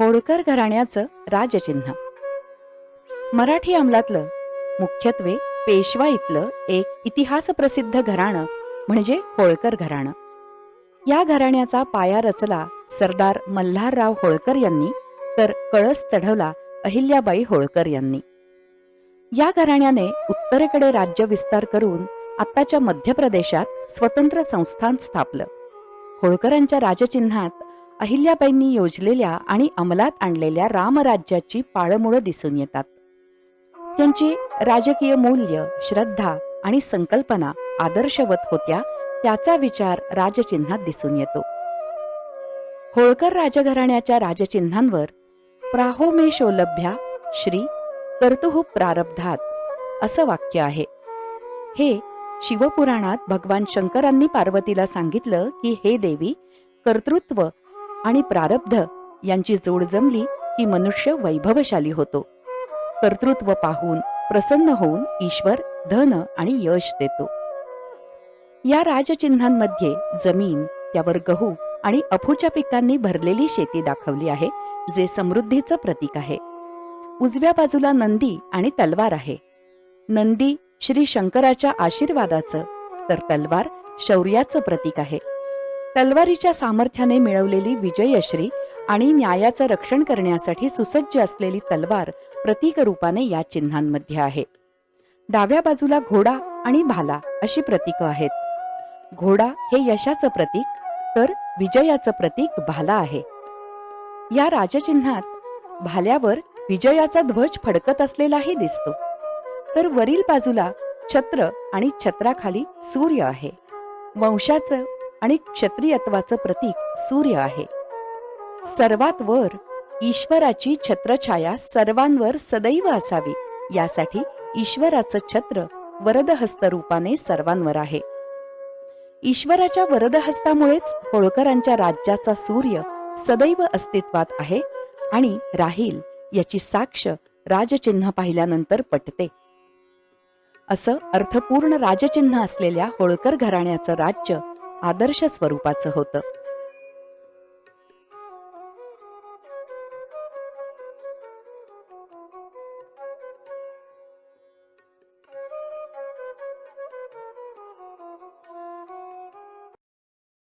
होळकर घराण्याचं राजचिन्ह. मराठी अंमलातलं मुख्यत्वे पेशवा इथलं एक इतिहास प्रसिद्ध घराणं म्हणजे होळकर घराणं. या घराण्याचा पाया रचला सरदार मल्हारराव होळकर यांनी तर कळस चढवला अहिल्याबाई होळकर यांनी. या घराण्याने उत्तरेकडे राज्य विस्तार करून आत्ताच्या मध्य प्रदेशात स्वतंत्र संस्थान स्थापलं. होळकरांच्या राजचिन्हात अहिल्याबाईंनी योजलेल्या आणि अंमलात आणलेल्या रामराज्याची पाळमुळं दिसून येतात. त्यांची राजकीय मूल्य श्रद्धा आणि संकल्पना आदर्शवत होत्या त्याचा विचार राजचिन्हात दिसून येतो. होळकर राजघराण्याच्या राजचिन्हांवर प्राहोमेशोलभ्या श्री कर्तुः प्रारब्धात असं वाक्य आहे. हे शिवपुराणात भगवान शंकरांनी पार्वतीला सांगितलं की हे देवी कर्तृत्व आणि प्रारब्ध यांची जोड जमली की मनुष्य वैभवशाली होतो. कर्तृत्व पाहून प्रसन्न होऊन ईश्वर धन आणि यश देतो. या राजचिन्हांमध्ये जमीन त्यावर गहू आणि अफूच्या पिकांनी भरलेली शेती दाखवली आहे जे समृद्धीचं प्रतीक आहे. उजव्या बाजूला नंदी आणि तलवार आहे. नंदी श्री शंकराच्या आशीर्वादाचं तर तलवार शौर्याचं प्रतीक आहे. तलवारीच्या सामर्थ्याने मिळवलेली विजयश्री आणि न्यायाचं रक्षण करण्यासाठी सुसज्ज असलेली तलवार प्रतीक रूपाने या चिन्हांमध्ये आहे. डाव्या बाजूला घोडा आणि भाला अशी प्रतीकं आहेत. घोडा हे यशाचं प्रतीक तर विजयाचं प्रतीक भाला आहे. या राजचिन्हात भाल्यावर विजयाचा ध्वज फडकत असलेलाही दिसतो. तर वरील बाजूला छत्र आणि छत्राखाली सूर्य आहे. वंशाचं आणि क्षत्रियत्वाचं प्रतीक सूर्य आहे. सर्वात वर ईश्वराची छत्रछाया सर्वांवर सदैव असावी यासाठी ईश्वराचं छत्र वरदहस्त रूपाने सर्वांवर आहे. ईश्वराच्या वरदहस्तामुळेच होळकरांच्या राज्याचा सूर्य सदैव अस्तित्वात आहे आणि राहील याची साक्ष राजचिन्ह पाहिल्यानंतर पटते. असं अर्थपूर्ण राजचिन्ह असलेल्या होळकर घराण्याचं राज्य आदर्श स्वरूपाचं होतं.